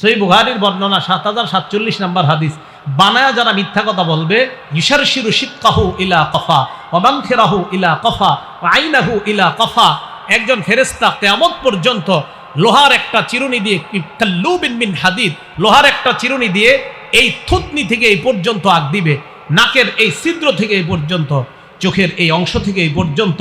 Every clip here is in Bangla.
সেই বুহারির বর্ণনা সাত হাজার সাতচল্লিশ নাম্বার হাদিস, বানায়া যারা মিথ্যা কথা বলবে ইশার শিরু শিক্ষাহু ইলা কফা অবাংখেরাহু ইলা কফা আইনাহু ইলা কফা। একজন ফেরেস্তা কেয়ামত পর্যন্ত লোহার একটা চিরুনি দিয়ে কাল্লু বিন বিন হাদিদ, লোহার একটা চিরুনি দিয়ে এই থুতনি থেকে এই পর্যন্ত আগ দিবে, নাকের এই ছিদ্র থেকে এই পর্যন্ত, চোখের এই অংশ থেকে এই পর্যন্ত।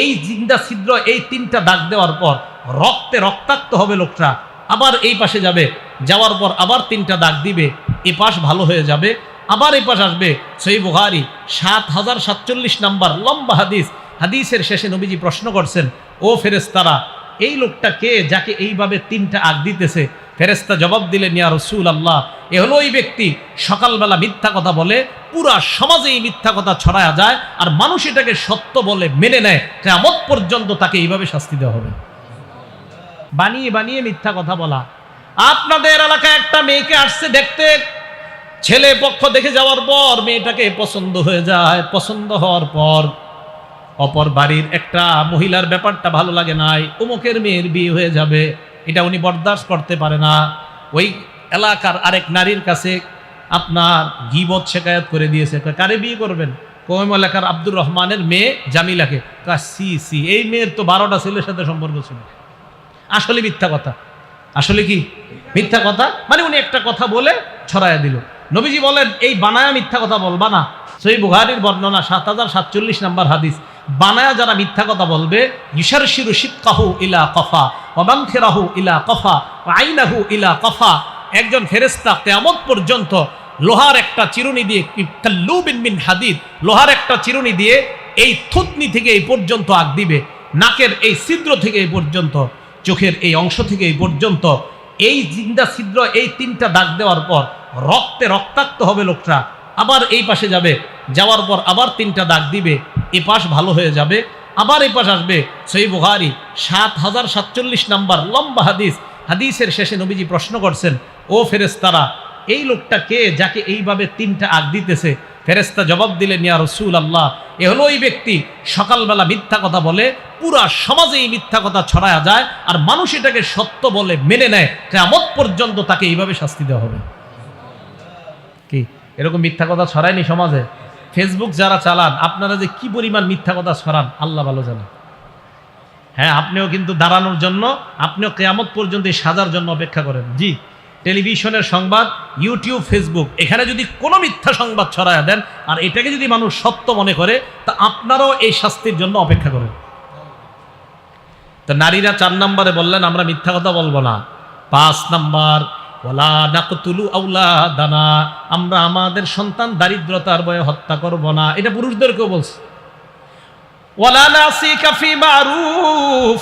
এই জিন্দা ছিদ্র এই তিনটা দাগ দেওয়ার পর রক্তে রক্তাক্ত হবে লোকটা, আবার এই পাশে যাবে যাওয়ার পর আবার তিনটা দাগ দিবে, এ পাশ ভালো হয়ে যাবে, আবার এই পাশ আসবে। সেই বুহারি সাত হাজার সাতচল্লিশ নাম্বার লম্বা হাদিস। হাদিসের শেষে নবীজি প্রশ্ন করছেন, ও ফেরেস্তারা এই লোকটা কে যাকে এইভাবে তিনটা আগ দিতেছে? ফেরেস্তা জবাব দিলেন, ইয়া রসুল আল্লাহ এ হলো ওই ব্যক্তি। সকালবেলা মিথ্যা কথা বলে, পুরা সমাজে এই মিথ্যা কথা ছড়ায়া যায় আর মানুষ এটাকে সত্য বলে মেনে নেয়। কেমত পর্যন্ত তাকে এইভাবে শাস্তি দেওয়া হবে। বানিয়ে বানিয়ে মিথ্যা কথা বলা। আপনাদের এলাকায় একটা মেয়েকে আসছে দেখতে। ছেলে পক্ষ দেখে যাওয়ার পর মেয়েটাকে পছন্দ হয়ে যায়। পছন্দ হওয়ার পর অপর বাড়ির একটা মহিলার ব্যাপারটা ভালো লাগে নাই। অমুকের মেয়ের বিয়ে হয়ে যাবে। এটা উনি বরদাস্ত করতে পারে না। ওই এলাকার আরেক নারীর কাছে আপনার গিবত শেখায়ত করে দিয়েছে। কারে বিয়ে করবেন? কোম এলাকার আব্দুর রহমানের মেয়ে জামিলাকে। সি সি, এই মেয়ের তো বারোটা ছেলের সাথে সম্পর্ক ছিল। আসলে মিথ্যা কথা। আসলে কি? মিথ্যা কথা? মানে উনি একটা কথা বলে ছড়াইয়া দিল। নবীজি বলেন, এই বানায়া মিথ্যা কথা বলবা না। সেই বুহারির বর্ণনা, সাত হাজার সাতচল্লিশ নাম্বার হাদিস, বানায়া যারা মিথ্যা কথা বলবে ইশার শিরু শিক্ষাহু ইলা কফা অবাংখেরাহু ইলা কফা আইনাহু ইলা কফা। একজন ফেরেস্তা কেয়ামত পর্যন্ত লোহার একটা চিরুনি দিয়ে বিন হাদিদ, লোহার একটা চিরুনি দিয়ে এই থুতনি থেকে এই পর্যন্ত আগ দিবে, নাকের এই ছিদ্র থেকে এই পর্যন্ত। চোখের এই অংশ থেকে এই পর্যন্ত এই জিন্দা ছিদ্র, এই তিনটা দাগ দেওয়ার পর রক্তে রক্তাক্ত হবে লোকটা। আবার এই পাশে যাবে, যাওয়ার পর আবার তিনটা দাগ দিবে, এ পাশ ভালো হয়ে যাবে, আবার এই পাশ আসবে। সেই বুহারি সাত হাজার সাতচল্লিশ নাম্বার লম্বা হাদিস। হাদিসের শেষে নবীজি প্রশ্ন করছেন, ও ফেরেস্তারা এই লোকটা কে যাকে এইভাবে তিনটা আগ দিতেছে? ফেরেস্তা জবাব দিলেন, ইয়া রসুল আল্লাহ এ হলো ওই ব্যক্তি সকালবেলা মিথ্যা কথা বলে, পুরা সমাজে এই মিথ্যা কথা ছড়ায়া যায় আর মানুষ এটাকে সত্য বলে মেনে নেয়। কেমত পর্যন্ত তাকে এইভাবে শাস্তি দেওয়া হবে। কি? এরকম মিথ্যা কথা ছড়ায়নি সমাজে? ফেসবুক যারা চালান, আপনারা যে কি পরিমাণ মিথ্যা কথা ছড়ান, আল্লাহ ভালো জানেন হ্যাঁ আপনিও কিন্তু দাঁড়ানোর জন্য, আপনিও কেয়ামত পর্যন্ত এই সাজার জন্য অপেক্ষা করেন। জি। টেলিভিশনের সংবাদ, ইউটিউব, ফেসবুক, এখানে যদি কোনো মিথ্যা সংবাদ ছড়ায় দেন, আর এটাকে যদি মানুষ সত্য মনে করে, তা আপনারাও এই শাস্তির জন্য অপেক্ষা করেন। তো নারীরা চার নম্বরে বললেন, আমরা মিথ্যা কথা বলব না। পাঁচ নাম্বার ওলা আউলা দানা আমরা আমাদের সন্তান দারিদ্রতার বয়ে হত্যা করব না। এটা পুরুষদেরকেও বলছে। ওয়ালা নাসিকা ফি মারুফ